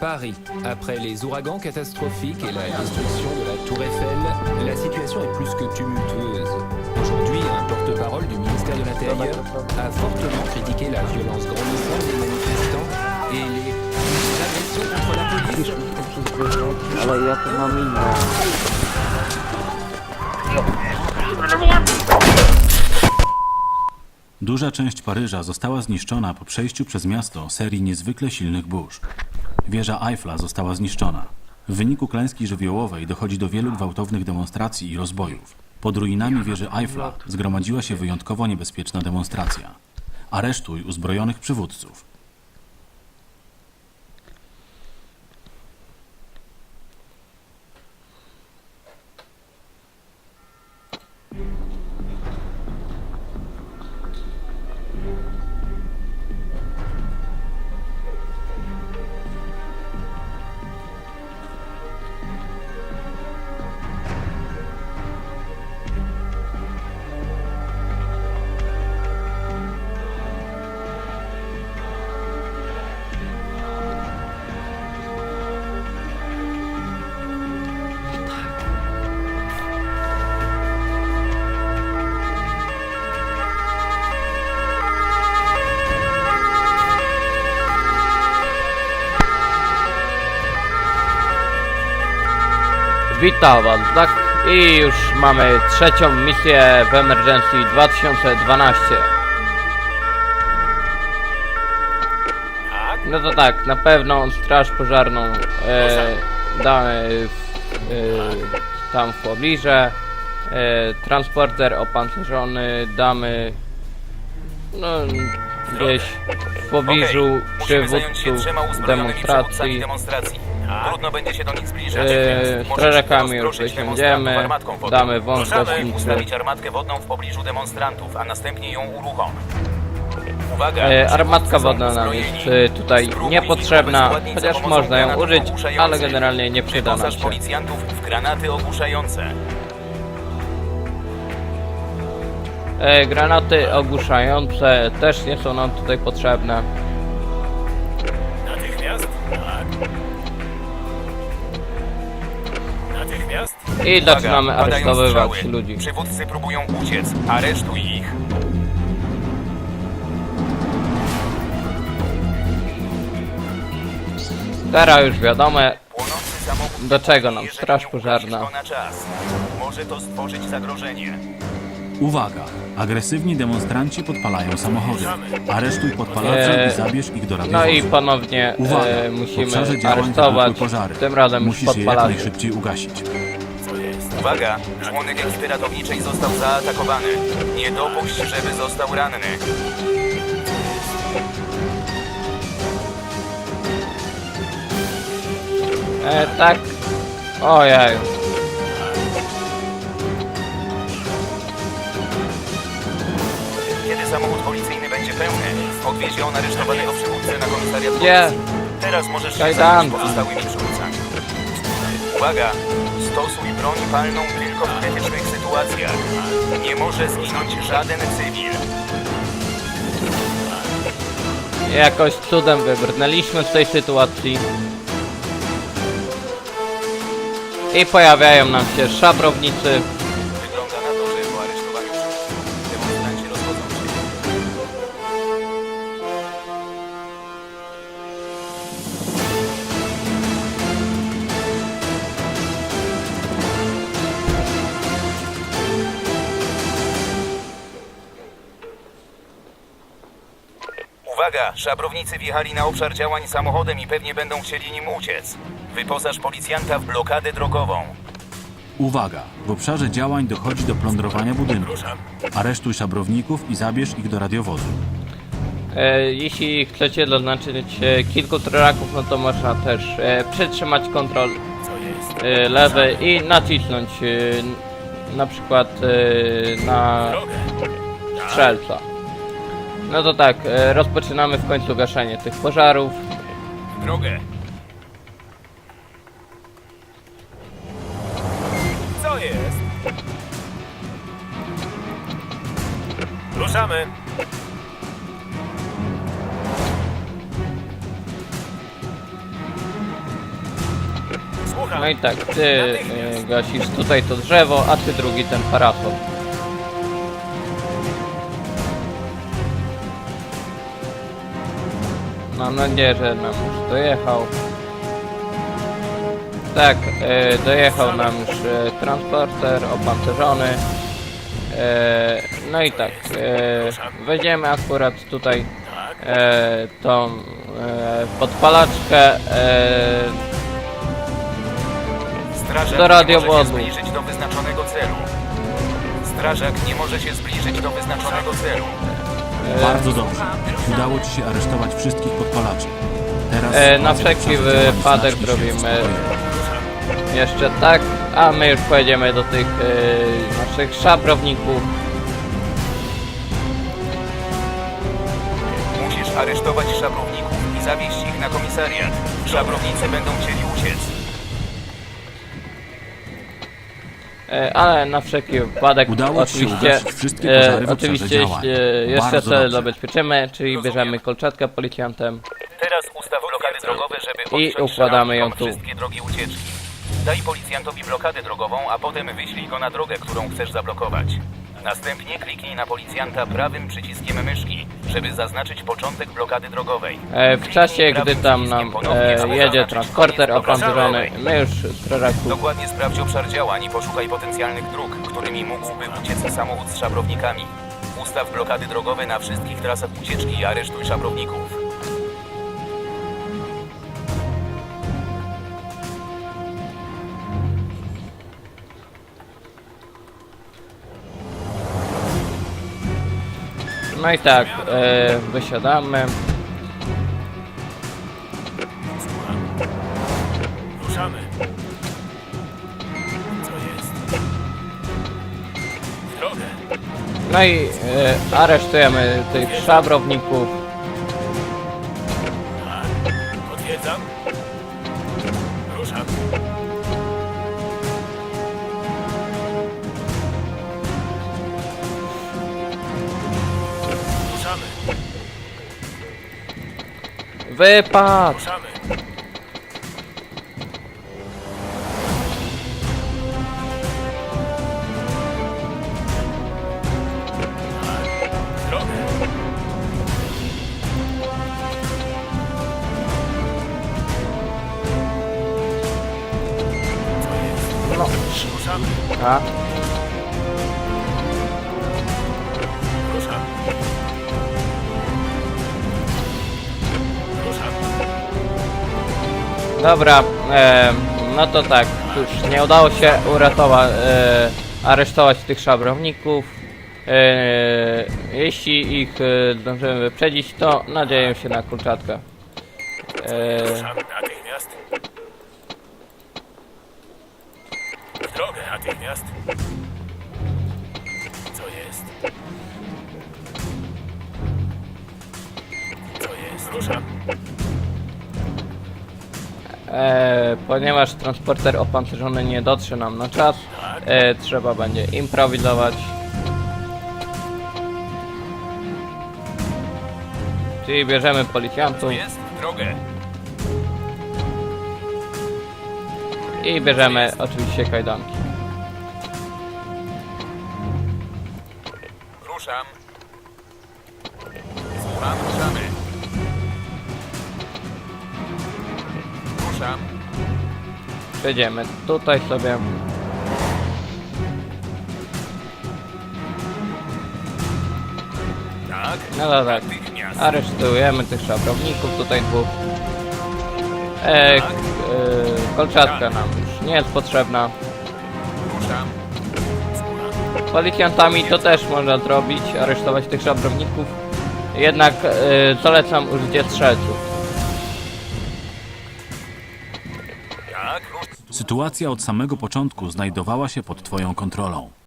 Paris. Après les ouragans catastrophiques et la destruction de la Tour Eiffel, la situation est plus que tumultueuse. Aujourd'hui, un porte-parole du ministère de l'Intérieur a fortement critiqué la violence grandissante des manifestants et les agressions contre la police. Duża część Paryża została zniszczona po przejściu przez miasto serii niezwykle silnych burz. Wieża Eiffla została zniszczona. W wyniku klęski żywiołowej dochodzi do wielu gwałtownych demonstracji i rozbojów. Pod ruinami wieży Eiffla zgromadziła się wyjątkowo niebezpieczna demonstracja. Aresztuj uzbrojonych przywódców. Witam was, tak? I już mamy trzecią misję w Emergency 2012. No to tak, na pewno straż pożarną e, damy w, e, tam w pobliżu. E, transporter opancerzony damy no, gdzieś w pobliżu się przywódców demonstracji. Demonstracji. Trudno będzie się do nich zbliżać. Eee, więc możesz strażakami już rozproszyć wysiądziemy, demonstrantów armatką wodną. damy Możemy gaśniczy. ustawić armatkę wodną w pobliżu demonstrantów, a następnie ją uruchom. Uwaga! E, przywódcy armatka są wodna nam uzbrojeni. jest e, tutaj Spróbuj niepotrzebna, chociaż pomocą można ją granatów użyć, ogłuszających. ale generalnie nie przyda nam Wyposaż się. policjantów w granaty ogłuszające. E, granaty ogłuszające też nie są nam tutaj potrzebne. I zaczynamy Uwaga, padają aresztowywać strzały. ludzi. Przywódcy próbują uciec. Aresztuj ich. Teraz już wiadomo, Płonący samochód Do czego nam jeżeli straż nie pożarna? go na czas. Może to stworzyć zagrożenie. Uwaga! Agresywni demonstranci podpalają samochody. Aresztuj podpalaczy Eee, i zabierz ich do no radiowozu. i ponownie Uwaga! e, w musimy działań aresztować, wybuchły pożary. tym razem już Musisz je jak podpalaczy. najszybciej ugasić. Uwaga! Członek ekipy ratowniczej został zaatakowany. Nie dopuść, żeby został ranny. E, tak, ojej, Kiedy samochód policyjny będzie pełny, odwiezie on aresztowanego przywódcę na komisariat Nie. policji. Teraz możesz się zająć pozostałymi przywódcami. Uwaga! Stosuj broń palną tylko w krytycznych sytuacjach. Nie może zginąć żaden cywil. jakoś cudem wybrnęliśmy z tej sytuacji. I pojawiają nam się szabrownicy. Uwaga! Szabrownicy wjechali na obszar działań samochodem i pewnie będą chcieli nim uciec. Wyposaż policjanta w blokadę drogową. Uwaga! W obszarze działań dochodzi do plądrowania budynków. Aresztuj szabrowników i zabierz ich do radiowozu. E, jeśli chcecie zaznaczyć e, kilku traków, no to można też e, przytrzymać kontrol e, lewy i nacisnąć e, na przykład e, na strzelca. No to tak, e, rozpoczynamy w końcu gaszenie tych pożarów. Drogę! Co jest? Ruszamy! No i tak, ty y, gasisz tutaj to drzewo, a ty drugi ten parasol. Mam nadzieję, że nam już dojechał. Tak, y, dojechał nam już y, transporter opancerzony. Y, no i tak, y, wejdziemy akurat tutaj e, tą e, podpalaczkę e, Strażak Do nie radiowozu. może się zbliżyć do wyznaczonego celu. Strażak nie może się zbliżyć do wyznaczonego celu. Bardzo dobrze. Udało ci się aresztować wszystkich podpalaczy. Teraz E, na wszelki wypadek zrobimy- jeszcze tak, a my już pojedziemy do tych e, naszych szabrowników. Musisz aresztować szabrowników i zawieźć ich na komisariat. Szabrownicy będą chcieli uciec. E, ale na wszelki wypadek Udało ci się oczywiście, ugasić wszystkie pożary w oczywiście działań. e, jeszcze Bardzo cel dobrze. zabezpieczymy, czyli bierzemy kolczatkę policjantem. Teraz ustaw blokady drogowe, żeby I odciąć układamy ją tu. wszystkie drogi ucieczki. Daj policjantowi blokadę drogową, a potem wyślij go na drogę, którą chcesz zablokować. Następnie kliknij na policjanta prawym przyciskiem myszki, żeby zaznaczyć początek blokady drogowej. E, w czasie, gdy tam nam e, jedzie transporter opancerzony, my już strażaków Dokładnie sprawdź obszar działań i poszukaj potencjalnych dróg, którymi mógłby uciec samochód z szabrownikami. Ustaw blokady drogowe na wszystkich trasach ucieczki i aresztuj szabrowników. No i tak, e, wysiadamy. Ruszamy. Co jest? Drogę. No i e, aresztujemy tych szabrowników. Wypad! Ruszamy. W drogę. No, Ruszamy. a? Dobra, e, no to tak, cóż, nie udało się uratować, e, aresztować tych szabrowników. E, jeśli ich e, zdążymy wyprzedzić, to nadzieję się na kurczatkę. E, Ruszam natychmiast. W drogę natychmiast. Co jest? Co jest? Ruszam. E, ponieważ transporter opancerzony nie dotrze nam na czas, e, trzeba będzie improwizować. Czyli bierzemy policjantów jest? I bierzemy oczywiście kajdanki. Ruszam. Słucham, Przejdziemy tutaj sobie. Tak? No tak. Natychmiast. Aresztujemy tych szabrowników, tutaj dwóch. E, k- e, kolczatka nam już nie jest potrzebna. Ruszam. Słucham. Policjantami to też można zrobić, aresztować tych szabrowników. Jednak e, zalecam użycie strzelców. Sytuacja od samego początku znajdowała się pod twoją kontrolą.